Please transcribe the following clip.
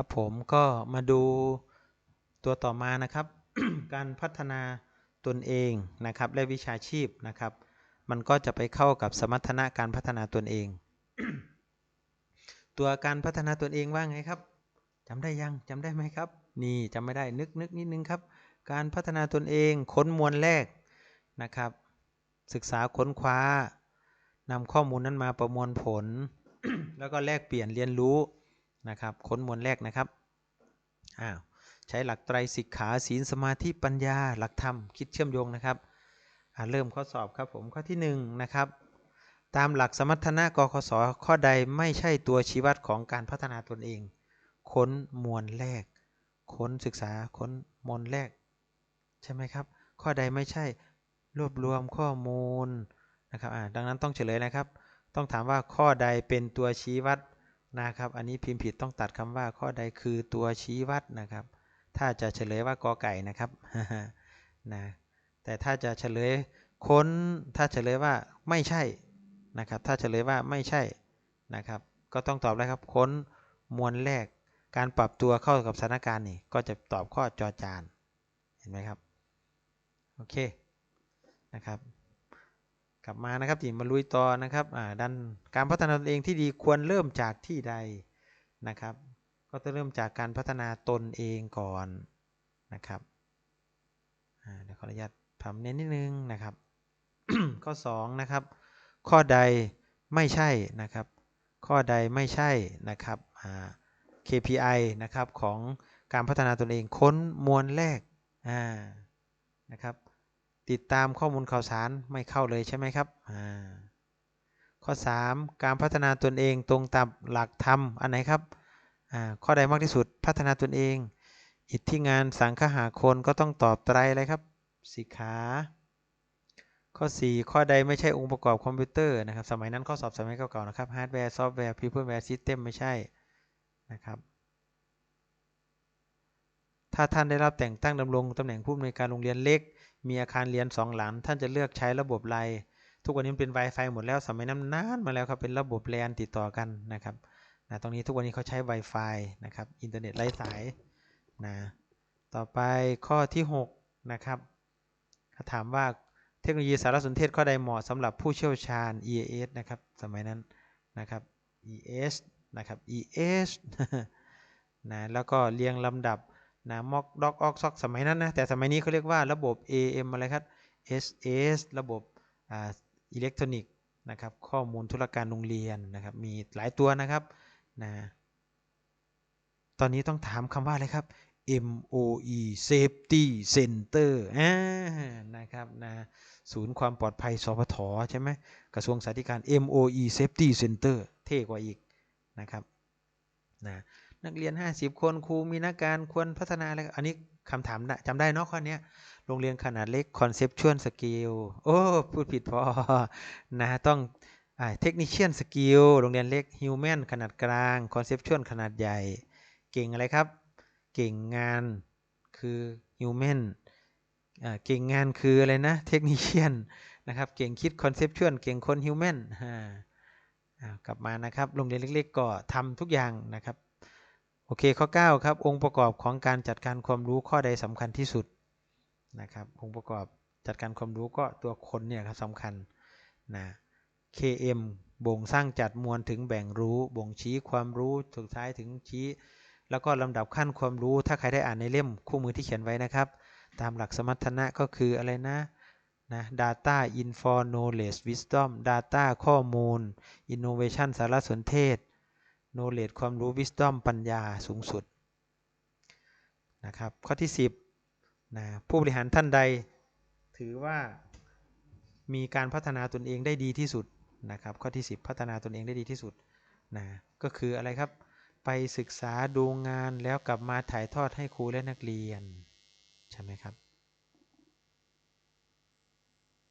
ครับผมก็มาดูตัวต่อมานะครับ การพัฒนาตนเองนะครับและวิชาชีพนะครับ มันก็จะไปเข้ากับสมรรถนะการพัฒนาตนเอง ตัวการพัฒนาตนเองว่าไงครับจำได้ยังจำได้ไหมครับ นี่จำไม่ได้นึกนึกนิดนึงครับ การพัฒนาตนเองค้นมวลแรกนะครับ ศึกษาค้นคว้านำข้อมูลนั้นมาประมวลผล แล้วก็แลกเปลี่ยนเรียนรู้ นะครับค้นมวลแรกนะครับอ้าวใช้หลักไตรสิกขาศีลสมาธิปัญญาหลักธรรมคิดเชื่อมโยงนะครับอ่าเริ่มข้อสอบครับผมข้อที่1นงนะครับตามหลักสมรรถนะกคสข้อใดไม่ใช่ตัวชี้วัดของการพัฒนาตนเอง ค้นมวลแรก ค้นศึกษาค้นมวลแรก ใช่ไหมครับ ข้อใดไม่ใช่รวบรวมข้อมูลนะครับอ่าดังนั้นต้องเฉลยนะครับ ต้องถามว่าข้อใดเป็นตัวชี้วัด นะครับ อันนี้พิมพ์ผิดต้องตัดคำว่าข้อใดคือตัวชี้วัดนะครับ ถ้าจะเฉลยว่ากอไก่นะครับนะแต่ถ้าจะเฉลยค้นถ้าเฉลยว่าไม่ใช่นะครับ ถ้าเฉลยว่าไม่ใช่นะครับ ก็ต้องตอบแล้ครับค้นมวลแรกการปรับตัวเข้ากับสถานการณ์นี่ก็จะตอบข้อจอจานเห็นไหมครับ โอเคนะครับ กลับมานะครับที่มาลุยต่อนะครับดันการพัฒนาตนเองที่ดีควรเริ่มจากที่ใดนะครับ ก็ต้องเริ่มจากการพัฒนาตนเองก่อนนะครับเดี๋ยวขออนุญาตทำเน้นนิดนึงนะครับ ข้อ2นะครับ ข้อใดไม่ใช่นะครับ ข้อใดไม่ใช่นะครับ KPI นะครับของการพัฒนาตนเองค้นมวลแรกนะครับ ติดตามข้อมูลข่าวสารไม่เข้าเลยใช่ไหมครับ ข้อ 3 การพัฒนาตนเองตรงตามหลักธรรมอันไหนครับ ข้อใดมากที่สุดพัฒนาตนเอง อิทธิงานสังคหาคนก็ต้องตอบไตรเลยครับสิขาข้อ 4 ข้อใดไม่ใช่องค์ประกอบคอมพิวเตอร์นะครับ สมัยนั้นข้อสอบสมัยเก่าๆนะครับฮาร์ดแวร์ซอฟต์แวร์พิเพิลแวร์ซิสเต็มไม่ใช่นะครับถ้าท่านได้รับแต่งตั้งดำรงตำแหน่งผู้อำนวยการโรงเรียนเล็ก มีอาคารเรียน2หลัง ท่านจะเลือกใช้ระบบไรทุกวันนี้เป็น Wi-Fi หมดแล้วสมัยนั้นนานมาแล้วครับเป็นระบบแลนติดต่อกันนะครับนะตรงนี้ทุกวันนี้เขาใช้ Wi-Fi นะครับอินเทอร์เน็ตไร้สายนะต่อไปข้อที่6นะครับถามว่าเทคโนโลยีสารสนเทศข้อใดเหมาะสำหรับผู้เชี่ยวชาญ EAS นะครับสมัยนั้นนะครับ ES นะครับ ES นะแล้วก็เรียงลำดับ นะม็อกด็อกออกซอกสมัยนั้นนะ แต่สมัยนี้เขาเรียกว่าระบบ AM อะไรครับ SS ระบบอิเล็กทรอนิกส์นะครับ ข้อมูลธุรการโรงเรียนนะครับ มีหลายตัวนะครับนะตอนนี้ต้องถามคำว่าอะไรครับ MOE Safety Center อ่านะครับนะศูนย์ความปลอดภัยสพทใช่ไหมกระทรวงสาธารณสุข MOE Safety Center เท่กว่าอีกนะครับนะ นักเรียน 50 คนครูมีนักการควรพัฒนาอะไรอันนี้คำถามจำได้เนาะข้อนี้โรงเรียนขนาดเล็ก Conceptual Skill โอ้ พูดผิดพอนะต้องเทคนิชเชียนสกิลโรงเรียนเล็ก Human ขนาดกลาง Conceptual ขนาดใหญ่ เก่งอะไรครับ เก่งงานคือ Human เก่งงานคืออะไรนะเทคนิชเชียนนะครับเก่งคิด Conceptual เก่งคน Human กลับมานะครับโรงเรียนเล็ก ๆ ก็ทำทุกอย่างนะครับ โอเคข้อ 9 ครับ องค์ประกอบของการจัดการความรู้ข้อใดสำคัญที่สุดนะครับองค์ประกอบจัดการความรู้ก็ตัวคนเนี่ยครับสำคัญนะ KM บ่งสร้างจัดมวลถึงแบ่งรู้บ่งชี้ความรู้สุดท้ายถึงชี้ แล้วก็ลำดับขั้นความรู้ถ้าใครได้อ่านในเล่มคู่มือที่เขียนไว้นะครับ ตามหลักสมรรถนะก็คืออะไรนะนะ data info knowledge wisdom data ข้อมูล innovation สารสนเทศ knowledge ความรู้ wisdom ปัญญาสูงสุดนะครับข้อที่ 10นะผู้บริหารท่านใด ถือว่ามีการพัฒนาตนเองได้ดีที่สุดนะครับข้อที่ 10 พัฒนาตนเองได้ดีที่สุดนะก็คืออะไรครับ ไปศึกษาดูงานแล้วกลับมาถ่ายทอดให้ครูและนักเรียน ใช่ไหมครับ